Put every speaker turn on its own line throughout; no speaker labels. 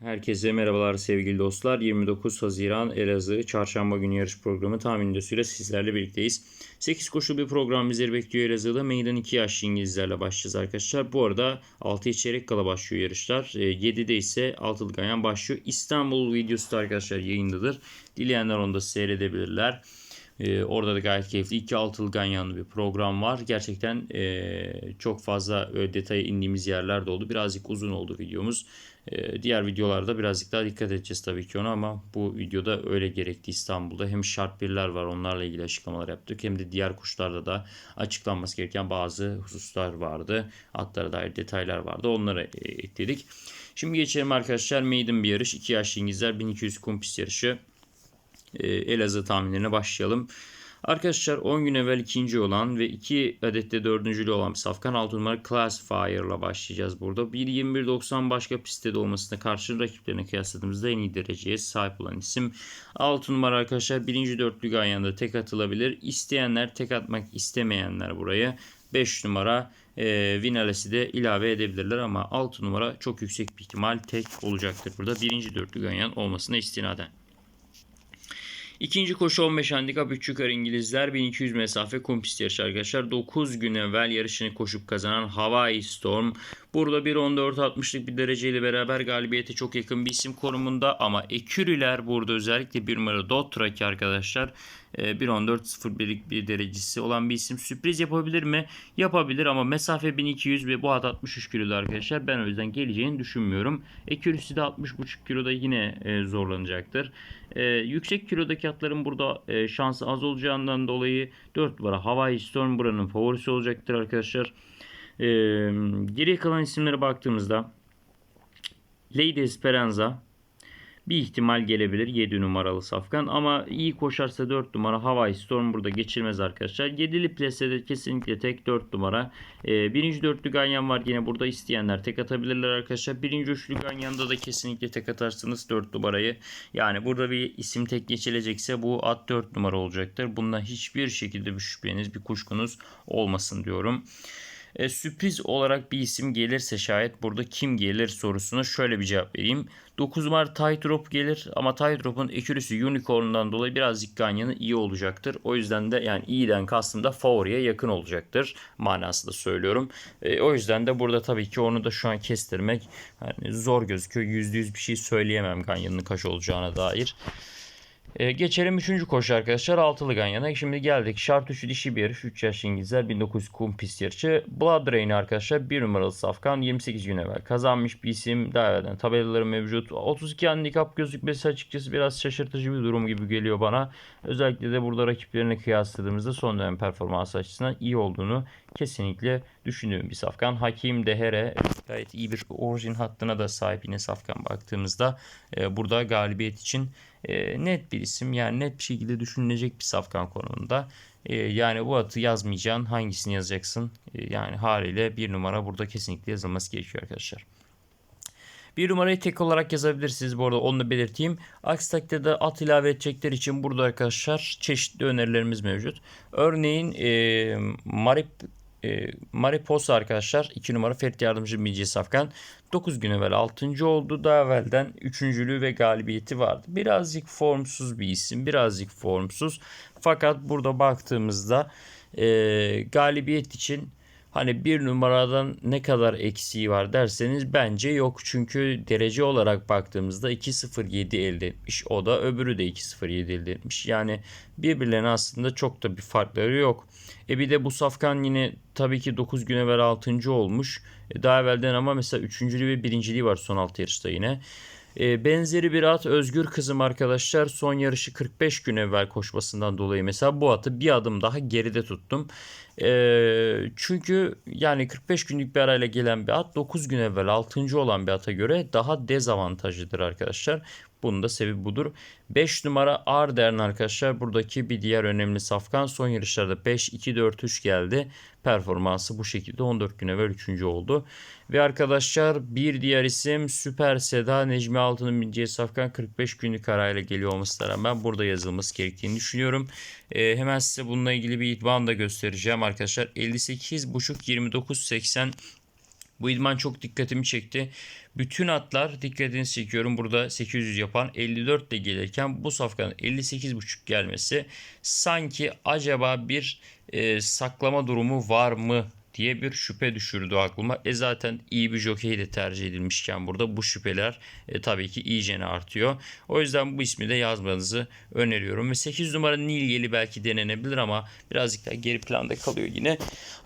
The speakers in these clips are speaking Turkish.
Herkese merhabalar sevgili dostlar. 29 Haziran Elazığ Çarşamba günü yarış programı tahmin videosuyla sizlerle birlikteyiz. 8 koşulu bir program bizleri bekliyor Elazığ'da. Meydan 2 yaşlı İngilizlerle başlayacağız arkadaşlar. Bu arada 6 çeyrek kala başlıyor yarışlar. 7'de ise altılı ganyan başlıyor. İstanbul videosu da arkadaşlar yayındadır. Dileyenler onu da seyredebilirler. Ee, orada da gayet keyifli. iki altılı ganyanlı bir program var. Gerçekten e, çok fazla e, detaya indiğimiz yerler de oldu. Birazcık uzun oldu videomuz. E, diğer videolarda birazcık daha dikkat edeceğiz tabii ki ona ama bu videoda öyle gerekti İstanbul'da. Hem şart birler var onlarla ilgili açıklamalar yaptık. Hem de diğer kuşlarda da açıklanması gereken bazı hususlar vardı. Atlara dair detaylar vardı. Onları e, ekledik. Şimdi geçelim arkadaşlar. Maiden bir yarış. 2 yaşlı İngilizler 1200 kumpis yarışı. E, Elazığ tahminlerine başlayalım. Arkadaşlar 10 gün evvel ikinci olan ve 2 adette dördüncülü olan bir safkan 6 numara Classifier ile başlayacağız burada. 1.21.90 başka pistte de olmasına karşın rakiplerine kıyasladığımızda en iyi dereceye sahip olan isim. 6 numara arkadaşlar birinci dörtlü ganyanda tek atılabilir. İsteyenler tek atmak istemeyenler buraya 5 numara e, Vinales'i de ilave edebilirler ama 6 numara çok yüksek bir ihtimal tek olacaktır burada. Birinci dörtlü ganyan olmasına istinaden. İkinci koşu 15 handikap 3 yukarı İngilizler 1200 mesafe kum pist yarışı arkadaşlar. 9 gün evvel yarışını koşup kazanan Hawaii Storm. Burada 1.14.60'lık bir dereceyle beraber galibiyete çok yakın bir isim konumunda ama Ekürüler burada özellikle bir numara Dotraki arkadaşlar 1.14.01'lik ee, bir derecesi olan bir isim sürpriz yapabilir mi? Yapabilir ama mesafe 1200 ve bu at 63 kilo arkadaşlar. Ben o yüzden geleceğini düşünmüyorum. Ekürüsü de 60.5 kiloda yine e, zorlanacaktır. Ee, yüksek kilodaki atların burada e, şansı az olacağından dolayı 4 numara Hawaii Storm buranın favorisi olacaktır arkadaşlar. Ee, geriye kalan isimlere baktığımızda Lady Esperanza, bir ihtimal gelebilir 7 numaralı Safkan ama iyi koşarsa 4 numara Hawaii Storm burada geçirmez arkadaşlar. 7'li plesede kesinlikle tek 4 numara. Ee, birinci dörtlü ganyan var yine burada isteyenler tek atabilirler arkadaşlar. Birinci üçlü ganyanda da kesinlikle tek atarsınız 4 numarayı. Yani burada bir isim tek geçilecekse bu at 4 numara olacaktır. Bundan hiçbir şekilde bir şüpheniz bir kuşkunuz olmasın diyorum. E, sürpriz olarak bir isim gelirse şayet burada kim gelir sorusuna şöyle bir cevap vereyim. 9 numara Tightrope gelir ama Tightrop'un ekürüsü Unicorn'dan dolayı birazcık ganyanı iyi olacaktır. O yüzden de yani iyiden kastım da favoriye yakın olacaktır manasında söylüyorum. E, o yüzden de burada tabii ki onu da şu an kestirmek yani zor gözüküyor. %100 bir şey söyleyemem ganyanın kaç olacağına dair. Ee, geçelim 3. koşu arkadaşlar. Altılı Ganyan'a. Şimdi geldik. Şart 3'ü dişi bir yarış. 3 yaş İngilizler 1900 kum pist yarışı. Blood Rain arkadaşlar. 1 numaralı Safkan. 28 gün evvel kazanmış bir isim. Daha evvelden tabelaları mevcut. 32 handikap gözükmesi açıkçası biraz şaşırtıcı bir durum gibi geliyor bana. Özellikle de burada rakiplerine kıyasladığımızda son dönem performans açısından iyi olduğunu kesinlikle düşündüğüm bir safkan. Hakim Dehere gayet iyi bir orijin hattına da sahip yine safkan baktığımızda e, burada galibiyet için e, net bir isim yani net bir şekilde düşünülecek bir safkan konumunda. E, yani bu atı yazmayacaksın hangisini yazacaksın e, yani haliyle bir numara burada kesinlikle yazılması gerekiyor arkadaşlar. Bir numarayı tek olarak yazabilirsiniz. Bu arada onu da belirteyim. Aksi takdirde at ilave edecekler için burada arkadaşlar çeşitli önerilerimiz mevcut. Örneğin e, Marip e, Mariposa arkadaşlar 2 numara Ferit Yardımcı Milci Safkan 9 gün evvel 6. oldu. Daha evvelden 3.lüğü ve galibiyeti vardı. Birazcık formsuz bir isim. Birazcık formsuz. Fakat burada baktığımızda e, galibiyet için Hani bir numaradan ne kadar eksiği var derseniz bence yok. Çünkü derece olarak baktığımızda 2.07 elde etmiş. O da öbürü de 2.07 elde etmiş. Yani birbirlerine aslında çok da bir farkları yok. E bir de bu safkan yine tabii ki 9 gün evvel 6. olmuş. E daha evvelden ama mesela 3. ve 1. var son 6 yarışta yine. E, benzeri bir at Özgür Kızım arkadaşlar son yarışı 45 gün evvel koşmasından dolayı mesela bu atı bir adım daha geride tuttum. E, çünkü yani 45 günlük bir arayla gelen bir at 9 gün evvel 6. olan bir ata göre daha dezavantajlıdır arkadaşlar. Bunun da sebebi budur. 5 numara Ardern arkadaşlar. Buradaki bir diğer önemli safkan. Son yarışlarda 5-2-4-3 geldi. Performansı bu şekilde 14 gün evvel 3. oldu. Ve arkadaşlar bir diğer isim Süper Seda Necmi Altın'ın bineceği safkan 45 günlük arayla geliyor olmasına rağmen burada yazılması gerektiğini düşünüyorum. Ee, hemen size bununla ilgili bir idman da göstereceğim arkadaşlar. 58.5 29.80 Bu idman çok dikkatimi çekti. Bütün atlar dikkatini çekiyorum. Burada 800 yapan 54 ile gelirken bu safkanın 58.5 gelmesi sanki acaba bir e, saklama durumu var mı diye bir şüphe düşürdü aklıma. E zaten iyi bir jokey de tercih edilmişken burada bu şüpheler e, tabii ki iyicene artıyor. O yüzden bu ismi de yazmanızı öneriyorum. Ve 8 numara Nilgeli belki denenebilir ama birazcık daha geri planda kalıyor yine.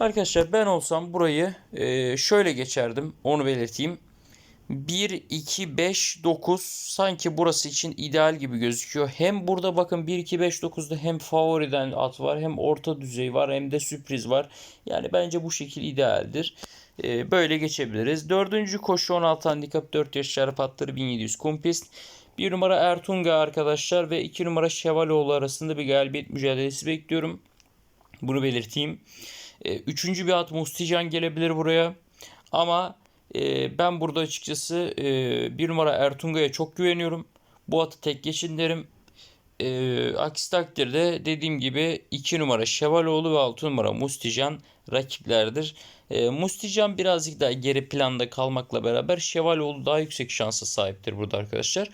Arkadaşlar ben olsam burayı e, şöyle geçerdim. Onu belirteyim. 1, 2, 5, 9 sanki burası için ideal gibi gözüküyor. Hem burada bakın 1, 2, 5, 9'da hem favoriden at var hem orta düzey var hem de sürpriz var. Yani bence bu şekil idealdir. Ee, böyle geçebiliriz. Dördüncü koşu 16 handikap 4 yaş şarap atları 1700 kumpist. 1 numara Ertunga arkadaşlar ve 2 numara Şevaloğlu arasında bir galibiyet mücadelesi bekliyorum. Bunu belirteyim. Ee, üçüncü bir at Mustican gelebilir buraya. Ama e, ben burada açıkçası e, bir numara Ertunga'ya çok güveniyorum. Bu atı tek geçin derim. E, aksi takdirde dediğim gibi 2 numara Şevaloğlu ve 6 numara Mustican rakiplerdir. E, Mustican birazcık daha geri planda kalmakla beraber Şevaloğlu daha yüksek şansa sahiptir burada arkadaşlar.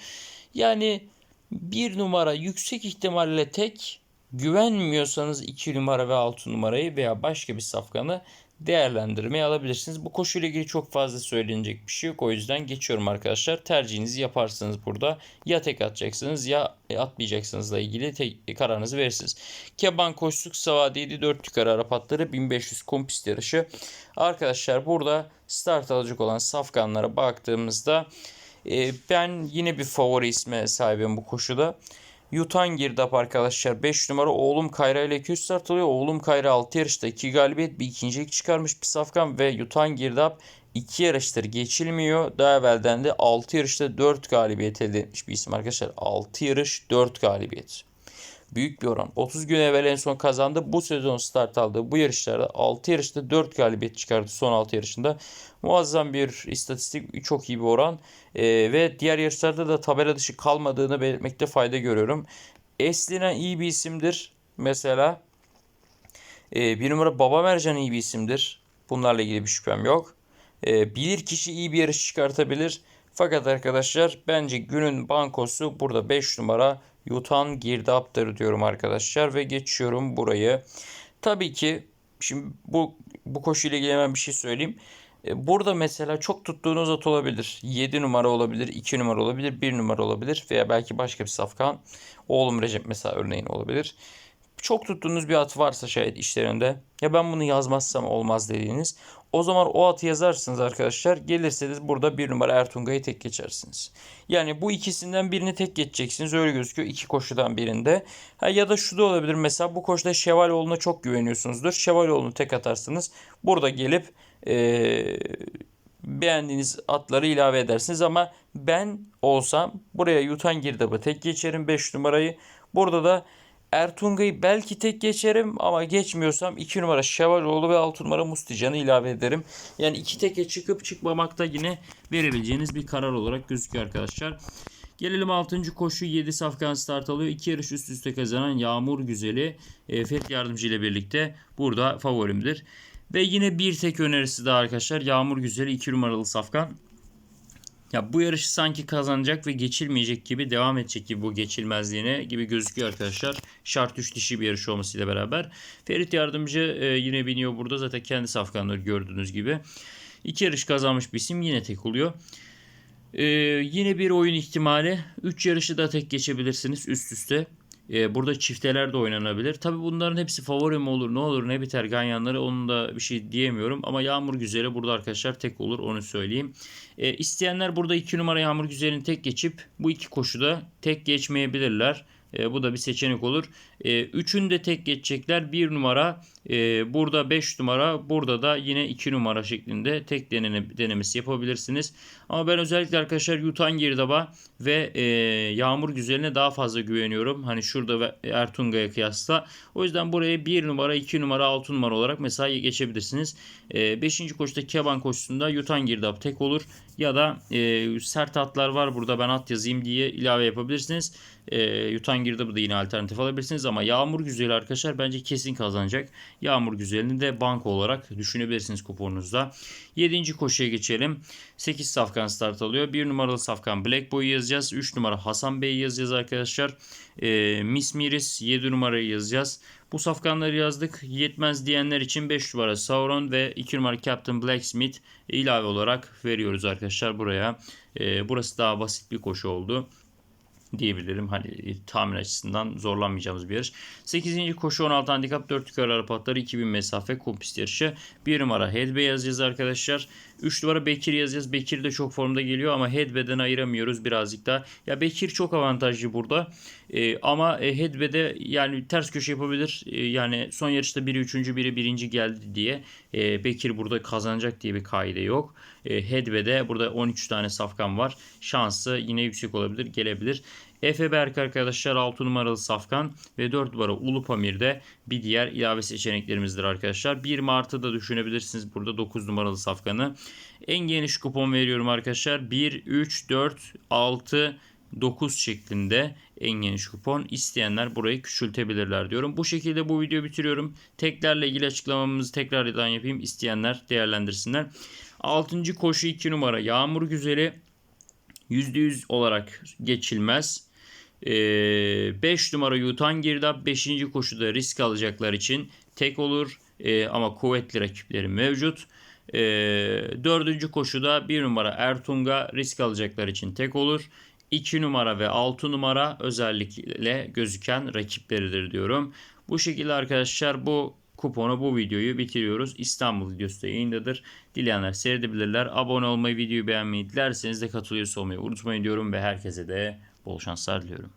Yani bir numara yüksek ihtimalle tek güvenmiyorsanız 2 numara ve 6 numarayı veya başka bir safkanı değerlendirmeye alabilirsiniz. Bu koşuyla ilgili çok fazla söylenecek bir şey yok. O yüzden geçiyorum arkadaşlar. Tercihinizi yaparsınız burada. Ya tek atacaksınız ya atmayacaksınızla ilgili tek, kararınızı verirsiniz. Keban koştuk Savadiydi 4 yukarı Arap atları 1500 kompist yarışı. Arkadaşlar burada start alacak olan safkanlara baktığımızda e, ben yine bir favori isme sahibim bu koşuda. Yutan Girdap arkadaşlar 5 numara oğlum Kayra ile 200 start alıyor. Oğlum Kayra 6 yarışta 2 galibiyet bir ikincilik çıkarmış bir safkan ve Yutan Girdap 2 yarıştır geçilmiyor. Daha evvelden de 6 yarışta 4 galibiyet elde etmiş bir isim arkadaşlar. 6 yarış 4 galibiyet. Büyük bir oran. 30 gün evvel en son kazandı. Bu sezon start aldı. Bu yarışlarda 6 yarışta 4 galibiyet çıkardı son 6 yarışında. Muazzam bir istatistik. Çok iyi bir oran. Ee, ve diğer yarışlarda da tabela dışı kalmadığını belirtmekte fayda görüyorum. Eslina iyi bir isimdir. Mesela ee, bir numara Baba Mercan iyi bir isimdir. Bunlarla ilgili bir şüphem yok. Ee, bilir kişi iyi bir yarış çıkartabilir. Fakat arkadaşlar bence günün bankosu burada 5 numara yutan girdaptır diyorum arkadaşlar ve geçiyorum burayı. Tabii ki şimdi bu bu koşuyla ilgili hemen bir şey söyleyeyim. E, burada mesela çok tuttuğunuz at olabilir. 7 numara olabilir, 2 numara olabilir, 1 numara olabilir veya belki başka bir safkan. Oğlum Recep mesela örneğin olabilir. Çok tuttuğunuz bir at varsa şayet işlerinde ya ben bunu yazmazsam olmaz dediğiniz o zaman o atı yazarsınız arkadaşlar. Gelirseniz burada bir numara Ertunga'yı tek geçersiniz. Yani bu ikisinden birini tek geçeceksiniz. Öyle gözüküyor iki koşudan birinde. Ha, ya da şu da olabilir. Mesela bu koşuda Şevaloğlu'na çok güveniyorsunuzdur. Şevaloğlu'nu tek atarsınız. Burada gelip ee, beğendiğiniz atları ilave edersiniz. Ama ben olsam buraya Yutan Girdab'ı tek geçerim 5 numarayı. Burada da Ertunga'yı belki tek geçerim ama geçmiyorsam 2 numara Şevaloğlu ve 6 numara Mustican'ı ilave ederim. Yani iki teke çıkıp çıkmamakta yine verebileceğiniz bir karar olarak gözüküyor arkadaşlar. Gelelim 6. koşu 7 safkan start alıyor. 2 yarış üst üste kazanan Yağmur Güzeli e, Ferit Yardımcı ile birlikte burada favorimdir. Ve yine bir tek önerisi daha arkadaşlar. Yağmur Güzeli 2 numaralı safkan. Ya bu yarışı sanki kazanacak ve geçilmeyecek gibi devam edecek gibi bu geçilmezliğine gibi gözüküyor arkadaşlar. Şart 3 dişi bir yarış olmasıyla beraber. Ferit Yardımcı e, yine biniyor burada. Zaten kendi safkanları gördüğünüz gibi. İki yarış kazanmış bir isim yine tek oluyor. Ee, yine bir oyun ihtimali. 3 yarışı da tek geçebilirsiniz üst üste. Ee, burada çifteler de oynanabilir. Tabi bunların hepsi favori mi olur ne olur ne biter ganyanları onun da bir şey diyemiyorum. Ama Yağmur Güzel'i burada arkadaşlar tek olur onu söyleyeyim. Ee, isteyenler burada 2 numara Yağmur Güzel'ini tek geçip bu iki koşuda tek geçmeyebilirler. E, bu da bir seçenek olur. E, üçünü tek geçecekler. Bir numara e, burada 5 numara burada da yine 2 numara şeklinde tek denene, denemesi yapabilirsiniz. Ama ben özellikle arkadaşlar Yutan Girdaba ve e, Yağmur Güzel'ine daha fazla güveniyorum. Hani şurada ve Ertunga'ya kıyasla. O yüzden buraya 1 numara 2 numara 6 numara olarak mesela geçebilirsiniz. 5. E, koşuda Keban koşusunda Yutan Girdap tek olur. Ya da e, sert atlar var burada ben at yazayım diye ilave yapabilirsiniz. E, Yutangir'de bu da yine alternatif alabilirsiniz ama Yağmur Güzeli arkadaşlar bence kesin kazanacak. Yağmur Güzeli'ni de banko olarak düşünebilirsiniz kuponunuzda. 7. koşuya geçelim. 8 safkan start alıyor. 1 numaralı safkan Black Boy yazacağız. 3 numara Hasan Bey yazacağız arkadaşlar. E, Miss Miris 7 numarayı yazacağız. Bu safkanları yazdık. Yetmez diyenler için 5 numara Sauron ve 2 numara Captain Blacksmith ilave olarak veriyoruz arkadaşlar buraya. E, burası daha basit bir koşu oldu diyebilirim. Hani tahmin açısından zorlanmayacağımız bir yarış. 8. koşu 16 handikap 4 yukarı arap atları 2000 mesafe kum pist yarışı. 1 numara Headway yazacağız arkadaşlar. 3 numara Bekir yazacağız. Bekir de çok formda geliyor ama Headway'den ayıramıyoruz birazcık daha. Ya Bekir çok avantajlı burada. Ee, ama e, Headway'de yani ters köşe yapabilir. Ee, yani son yarışta biri 3. biri 1. geldi diye e, Bekir burada kazanacak diye bir kaide yok. E, Headway'de burada 13 tane safkan var. Şansı yine yüksek olabilir, gelebilir. Efe Berk arkadaşlar 6 numaralı Safkan ve 4 numara Ulu Pamir'de bir diğer ilave seçeneklerimizdir arkadaşlar. 1 Mart'ı da düşünebilirsiniz burada 9 numaralı Safkan'ı. En geniş kupon veriyorum arkadaşlar. 1, 3, 4, 6, 9 şeklinde en geniş kupon. İsteyenler burayı küçültebilirler diyorum. Bu şekilde bu videoyu bitiriyorum. Teklerle ilgili açıklamamızı tekrardan yapayım. İsteyenler değerlendirsinler. 6. koşu 2 numara Yağmur Güzeli %100 olarak geçilmez. 5 ee, numara Yutan Girdap 5. koşuda risk alacaklar için tek olur ee, ama kuvvetli rakipleri mevcut. Ee, 4. koşuda 1 numara Ertunga risk alacaklar için tek olur. 2 numara ve 6 numara özellikle gözüken rakipleridir diyorum. Bu şekilde arkadaşlar bu kuponu bu videoyu bitiriyoruz. İstanbul videosu da yayındadır. Dileyenler seyredebilirler. Abone olmayı, videoyu beğenmeyi dilerseniz de katılıyorsa olmayı unutmayın diyorum ve herkese de bol şanslar diliyorum.